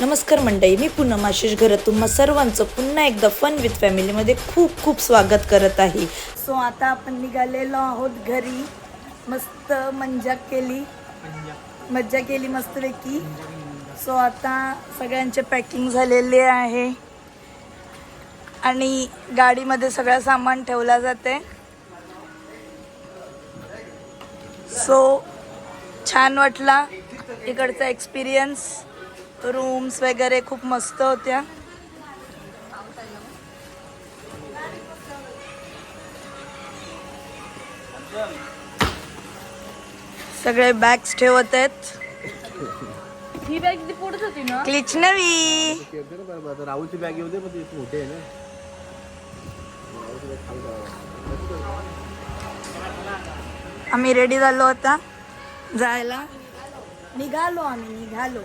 नमस्कार मंडळी मी पूनम आशिष घरात. तुम्हा सर्वांचं पुन्हा एकदा फन विथ फॅमिलीमध्ये खूप खूप स्वागत करत आहे. सो आता आपण निघालेलो आहोत घरी. मस्त मज्जा केली. मज्जा केली मस्तपैकी. सो आता सगळ्यांचे पॅकिंग झालेले आहे. आणि गाडीमध्ये सगळं सामान ठेवला जाते सो छान वाटला इकडचा एक्सपिरियन्स रूम्स वगैरे खूप मस्त होत्या. सगळे बॅग्स ठेवत आहेत. ही बॅग ती पुढच होती ना? क्लिच नवी. राहुलची बॅग येऊ दे पण ती मोठी आहे ना. आम्ही रेडी झालो होता जायला. निघालो आम्ही निघालो.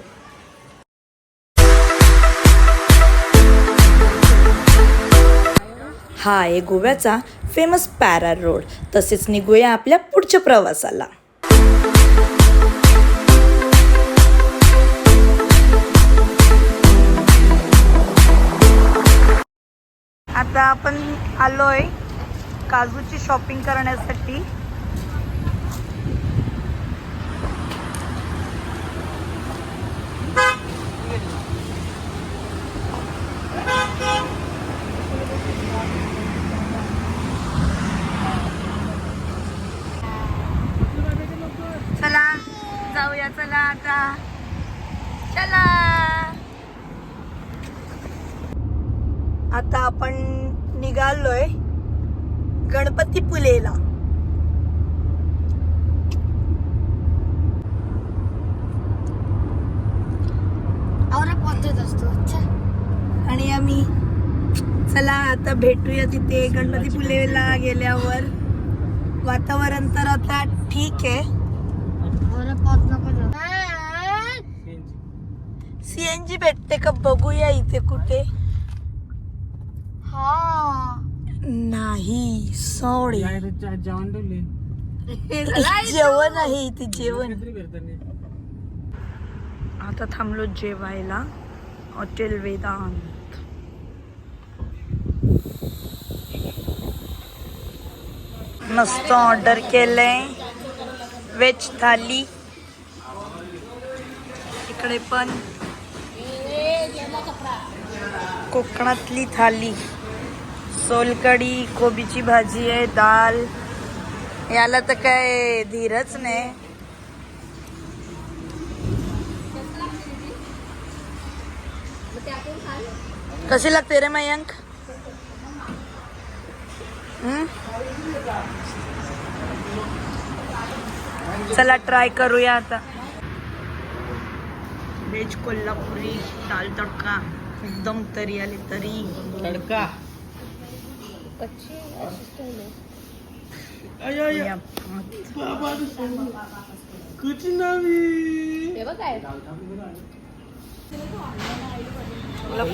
हा आहे गोव्याचा फेमस पॅरा रोड तसेच निघूया आपल्या पुढच्या प्रवासाला. आता आपण आलोय काजूची शॉपिंग करण्यासाठी चला जाऊया चला. आता आपण निघालोय गणपतीपुलेला और पहुंचत असतो? अच्छा आणि आम्ही चला आता भेटूया तिथे गणपतीपुलेला गेल्यावर. वातावरण तर आता ठीक आहे. सीएनजी भेटते का? बघूया इथे कुठे. हा. नाही सॉरी जेवण जेवण आहे इथे जेवण. आता थांबलो जेवायला. हॉटेल वेदांत. मस्त ऑर्डर केलंय. व्हेज थाली. इकडे पण. कोकणातली थाली. सोलकडी कोबीची भाजी आहे दाल. याला तर काय धीरच नाही. कशी लागते रे मयंक? चला ट्राय करूया आता. वेज कोल्हापुरी दाल तडका. एकदम तरी आली तरी. तडका.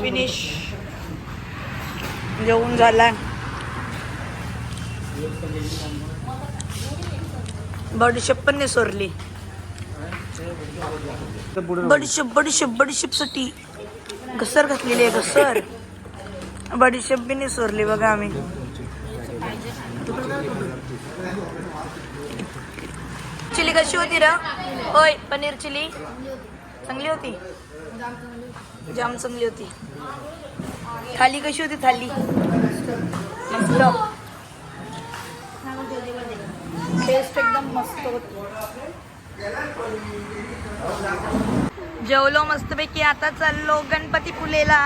फिनिश जेवून झाला बडीशेप पण नाही सोरली बडीशेप बडीशेप बडीशेपसाठी. घसर घातलेली आहे घसर. बडीशेप बी नाही सोरली बघा आम्ही. चिली कशी होती र? होय पनीर चिली. चांगली होती? जाम चांगली होती. थाली कशी होती थाली? मस्त. टेस्ट एकदम मस्त होती. जेवलो मस्तपैकी आता चाललो गणपती फुलेला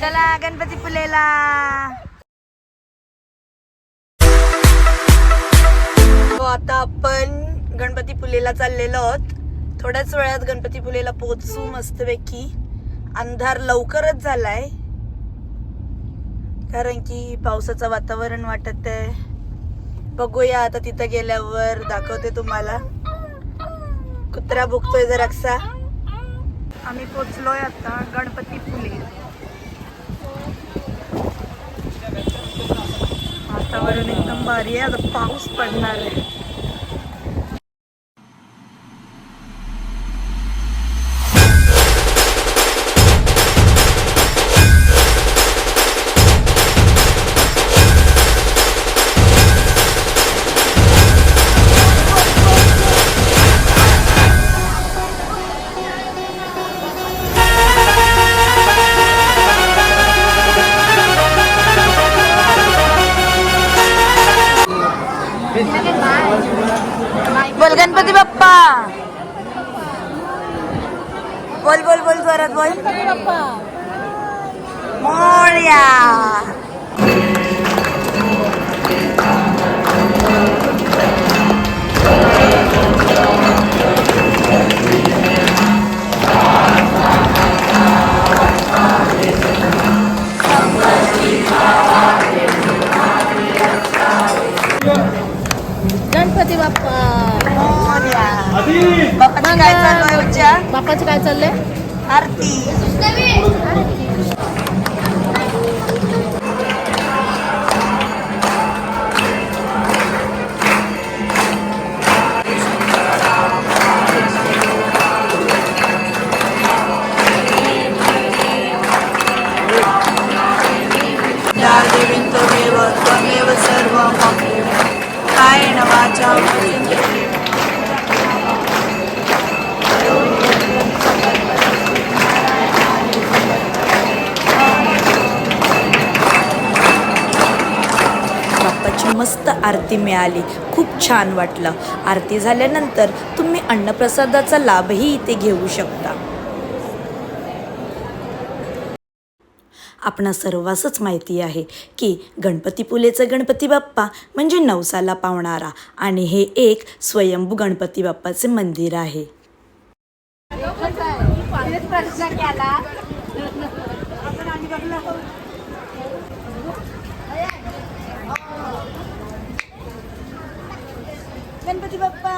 चला गणपती फुलेला हो, आता आपण गणपती फुलेला चाललेलो आहोत. थोड्याच वेळात गणपती फुलेला पोहोचू मस्तपैकी. अंधार लवकरच झालाय. कारण की पावसाचं वातावरण वाटत आहे बघूया आता तिथं गेल्यावर दाखवते तुम्हाला. कुत्रा भुकतोय जरासा. आम्ही पोचलोय आता गणपती फुले वातावरण एकदम भारी आहे. आता पाऊस पडणार आहे. बोल बोल बोल जोरात बोल. मोर्या. काय चाललंय? आरती. मस्त आरती मिळाली. खूप छान वाटलं. आरती झाल्यानंतर तुम्ही अन्नप्रसादाचा लाभही इथे घेऊ शकता. आपणा सर्वांसच माहिती आहे की गणपतीपुलेचं गणपती बाप्पा म्हणजे नवसाला पावणारा आणि हे एक स्वयंभू गणपती बाप्पाचे मंदिर आहे गणपती बाप्पा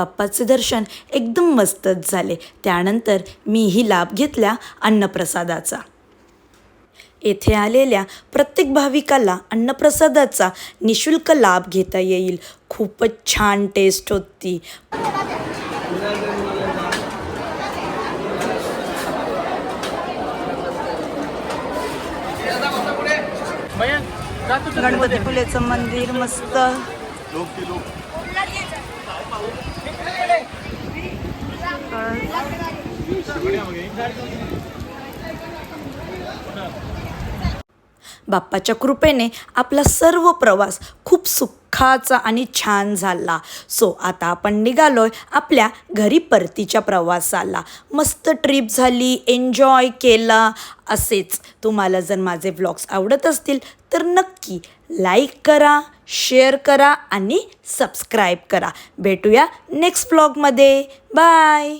बाप्पाचे दर्शन एकदम मस्तच झाले. त्यानंतर मीही लाभ घेतला अन्नप्रसादाचा. येथे आलेल्या प्रत्येक भाविकाला अन्नप्रसादाचा निशुल्क लाभ घेता येईल. खूपच छान टेस्ट होती. गणपतीपुलेचं मंदिर मस्त. बाप्पाच्या कृपेने आपला सर्व प्रवास खूप सुखाचा आणि छान झाला. सो आता आपण निघालोय आपल्या घरी परतीच्या प्रवासाला. मस्त ट्रिप झाली एन्जॉय केला असेच. तुम्हाला जर माझे व्लॉग्स आवडत असतील तर नक्की लाईक करा शेअर करा आणि सबस्क्राईब करा. भेटूया नेक्स्ट ब्लॉगमध्ये बाय